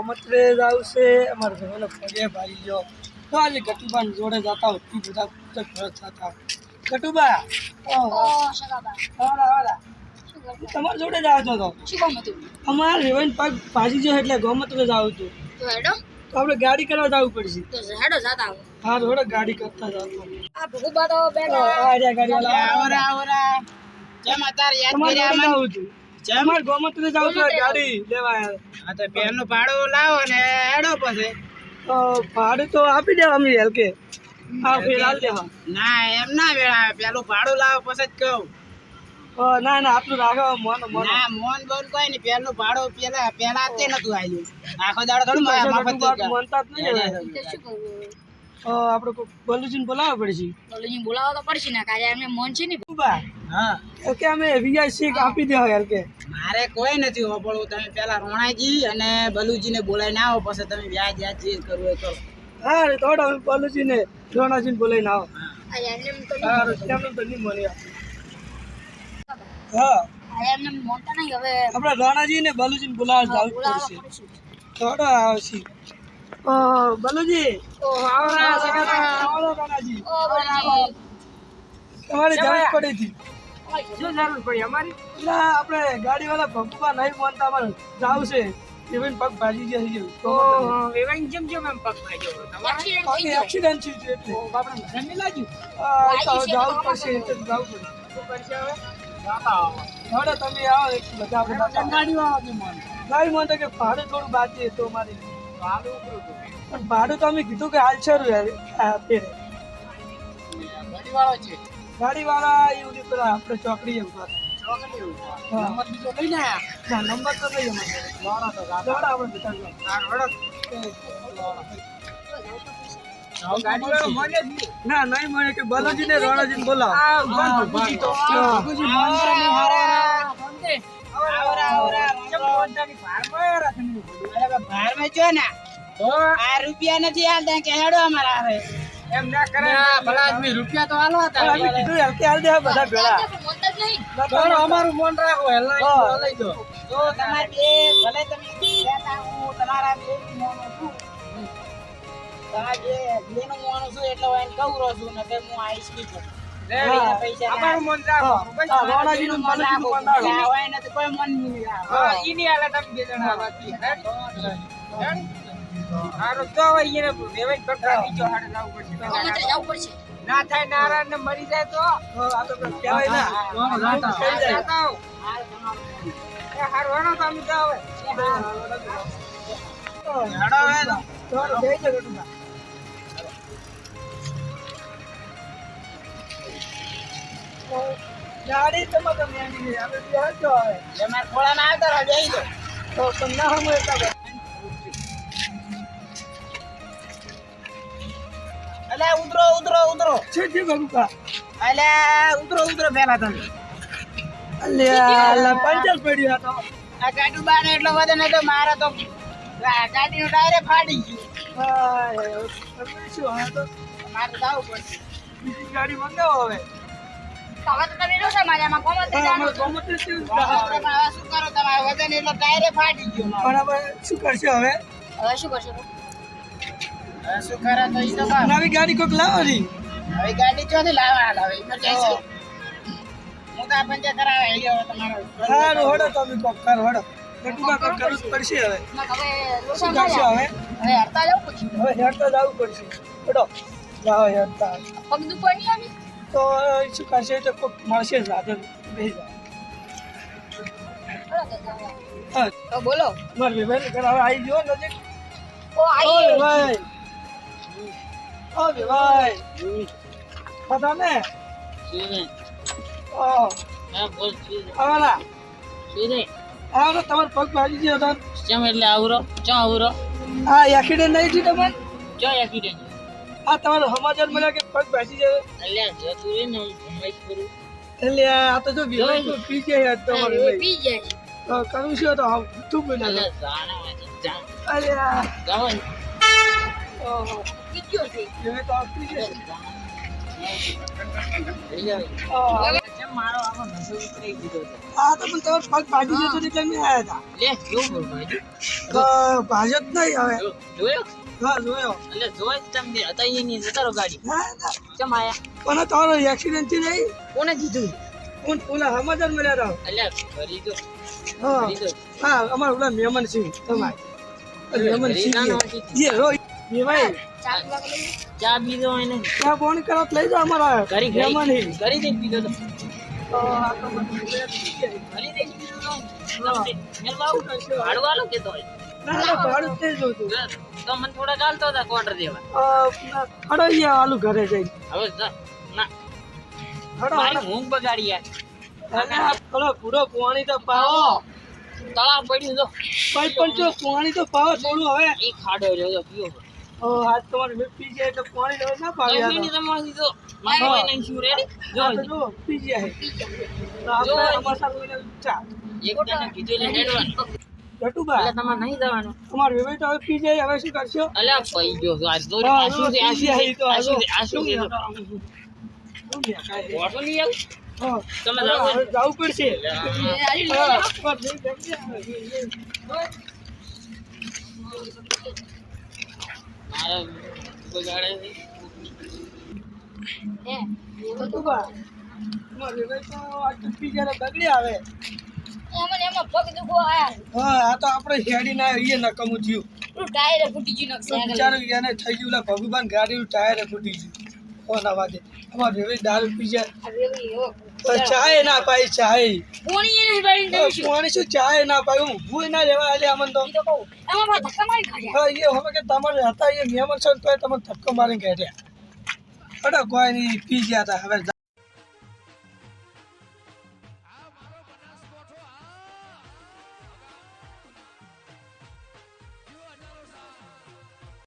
ગોમત્રે જ આવશે. અમારે ઘરનો પગે ભાઈ ગયો તો આજે ગટુબા જોડે જતા હોતી બધા પુસ્તક ભરત થતા ગટુબા! તમારા જોડે જ આવતો હતો અમારે રેવન પગ ભાજી જો એટલે ગોમત્રે જ આવતું તો. આપણે ગાડી કરવા જવું પડશે. હા થોડો ગાડી કરતા જાવ આ રહ્યા ગાડીવાળા. જેમ અત્યારે યાદ તમારે કર્યા જોડે જ મને. આવું છું અમારે જાવ જ ગાડી લેવા. હા તો પેનનું ભાડું લાવો ને એડો પછી. તો ભાડું તો આપી દેવા અમે હલકે. હા ફેર હાલ દેવા. ના એમ ના વેળા પેલું ભાડું લાવો પછી જ કહું. ના ના આપણું રાખો મોનો મોનો. ના મોન બોન કોઈ નહીં. પેલું ભાડું પેલા પેલા તે નતું આવ્યું આખો દાડો થોડું મારા મફત મનતા જ નહીં આપણે બલુજીને બોલાવવા પડશે. બોલાવો તો પડશે ને કાજે એમને મન છે ને ગટુબા, હા. કે અમે વીઆઈ શીખ આપી દેવા કે. મારે કોઈ નથી હોપડવું તમે પેલા રોણાજી અને બલુજીને બોલાવીને આવો પછી તમે વ્યાજ વ્યાજ જે કરવું હોય કરો. હા રે થોડા અમે બલુજીને રોણાજીને બોલાવીને આવો. આ એમને તો હા નહીં મળ્યા હા. આ એમને મોટા નહીં હવે આપણે રોણાજીને ને બોલાવવા જવું બોલાવવા પડશે. પડશે. આવશે. ઓ બલુજી ઓ આવરા આવો રોણાજી ઓ બળજી તમારી જરૂર પડી હતી. શું જરૂર પડી અમારી? ના આપણે ગાડીવાળા ભગવા નહીં માનતા અમારે જાવ છે. ઇવન પગ ભાજી ગયા છે તો વેવાઈ જેમ જેમ એમ પગ ખાઈ ગયો. એક્સિડન્ટ છે એટલે. બાપડે જમી લાગ્યું? તો જાવ પડશે તો જાવ પડશે. હવે? તમે આવો એક બધા. ગાડી વાળો ગાડી માનતા કે ભાડું થોડું બાકી તો હતું. પણ ભાડું તો અમે કીધું કે હાલ શરૂ અત્યારે ગાડી વાળા છે ગાડીવાળા એવું નહીં પેલા આપણે ચોકડી એમ કરે. ચોકડી ઉપર. હા. નંબર બીજો ના નંબર તો નહીં અમારે લોડા તો ગાડી દોડા આપણે બતાવ્યા. તાર વડક મને જ નહીં. ના કે રોણાજીને બોલાવો ભારમાં જો ને. આ રૂપિયા નથી હાલતા કે હેડો અમારા હારે. એમ ના કરાય. ભલા આદમી રૂપિયા તો હાલો હતા. કીધું હલકે હાલ દે બધા ભેળા મોટા જ નહીં નતા અમારું મન રાખો હા. લઈ દો તો તમારે બે ભલે તમે કહેતા હું તમારા બે મોનો છું તમારા બે બેનો મોનો છું એટલે હું એને કહું રહું છું. ના રાખો. હા. હાલે તમે ના. થાય નારાયણ ને મરી જાય તો? હા, આ તો કંઈ હા, આવો. તો હવે. તો. ગાડી તો છે. આપણે બેસજો હવે. એ મારા ખોળામાં આવતા રહો, જાઓ. તો પણ ના એટલા બધા. અલે ઉતરો ઉતરો ઉતરો છે છે? અલે ઉતરો ઉતરો પેલા તમે અલ્યા, અલ્યા, પંચર પડ્યું તો. આ ગાડું બાર એટલો વધે ને તો મારે તો ગાડીનો ટાયરે ફાડી ગયું હાય, શું તો મારે જવું પડશે બીજી ગાડી મંગાવો હવે. હવે તો તમે મારે આમાં શું કરો? તમારે વજન એટલો ટાયરે ફાટી ગયો મારો. શું કરશો હવે? હવે શું કરશો શું કરે તો ઈ તો નવી ગાડી કોઈક લાવો રી ગાડી ચોથી લાવવા હાલ હવે હું. તો આ કરાવે ઈ તમારો. સારું હડો તમે કોક કરો હડો. ગટુમાં કોક કરવું જ પડશે હવે. શું કરશો હવે? હવે હડતા જવું પડશે. હવે હેડતા જવું પડશે. હડો. જાઓ હેડતા. પગ દુખવાની નહીં આવી? તો શું કરશે તો કોક મળશે જ રાતે. બેસી. હા. બોલો. મારા ભાઈ ઘર હવે આવી ગયો નજીક. ઓ ઓય ભાઈ. ઓય ભાઈ. બધા ને? ઓ. આવાના આવાનો તમારો પગ ભાજી ગયો હતા ચમ એટલે આવરો? ચમ આવરો? આ એક્સિડન્ટ નહીં થયું તમારે? ચો એક્સિડન્ટ આ તમારો સમાચાર મળ્યા કે પગ બેસી જાય. એટલે જતું રે ને હું કરું. અલ્યા આ તો જો વિવાહ તો. પી જાય તમારે પી જાય. તો કરું છે તો હાવ તું બોલ્યા જાણા. અરે આ જાવ ઓહો. પી છે. હવે તો આ પી ગયા ઓહો. હવે મારો આખો નસો ઉતરી દીધો છે. આ તો પણ તમારો પગ ભાજી જતો એટલે મેં આવ્યા લે કેવું બોલ ભાઈ હતા તો ભાજ્યો જ નહીં હવે. જો- જોયો? હા જોયો. એટલે જોઈ તમને હતા એની ગાડી. ચમ આયા? પણ તમારો એક્સિડન્ટથી નહીં? કોને કીધું? કોણ ઓલા સમાચાર મળ્યા એટલે હા. હા અમારા ઓલા મહેમાન સિંહ તમારે. મહેમાન સિંહ ઘરે રો એ. ભાઈ. ચા પીધો એને. ફોન કરો લઈ જાઓ અમારા મહેમાન દે પીધો તો. તો ભાડું તો જ જોતું. તો મને થોડા ચાલતો હતા ક્વાર્ટર દેવા અ, હડો અહીંયા આલુ ઘરે જઈ. હવે. ના. મારી ઊંઘ બગાડી યાર પેલો પૂરો પાણી તો પાવો. તળાવ પડ્યું જો ભાઈ પણ જો પાણી તો પાવો થોડું હવે. એ ખાડો રહ્યો જો પીવો. ઓ, હાથ તમારે પી જાય એટલે પાણી હવે ના પાવે આ તો. પીણી તમારી જો મારી ભાઈ નહીં શું રેડી જો. તો જો પી જાય. તો આપણે અમારા સાથે ચા. એક તને કીધું એટલે હેડવાનું. એટલે તમારે નહીં જવાનું. તમારે વેવાઈ હવે પી જાય હવે શું કરશો? અલ્યા પઈ ગયો આ જો આ શું છે? આ શું છે? આ શું છે? આ શું શું છે ઓટો લઈ આવું. તમે હવે પડશે. અલ્યા, હા, બસ, જલ્દી આવે. મારા બગાડે છે. હે ગટુબા, તમારે તો આ તો પી બગડી આવે એમાં એમાં પગ દુખો આયા. હા આ તો આપણે હેડી ના એ નકમું થયું. ટાયર ફૂટી ગયું તો નક્ષે એને થઈ ગયું લા ભગવાન ગાડીનું ટાયર ફૂટી ગયું. કોના અમારે દારૂ પી જાય. ચાય ના પાઈ ચાય. કોણી એને શું ચાય ના પાઈ? હું ઊભું ના લેવા આલે અમન તો. ઈ તો કહું એમાં પણ ધક્કા મારી કાઢ્યા હા એ હવે કે તમારે હતા એ નિયમન છે તો તમે ધક્કો મારીને કાઢ્યા અરે કોઈ નહીં પી ગયા હતા હવે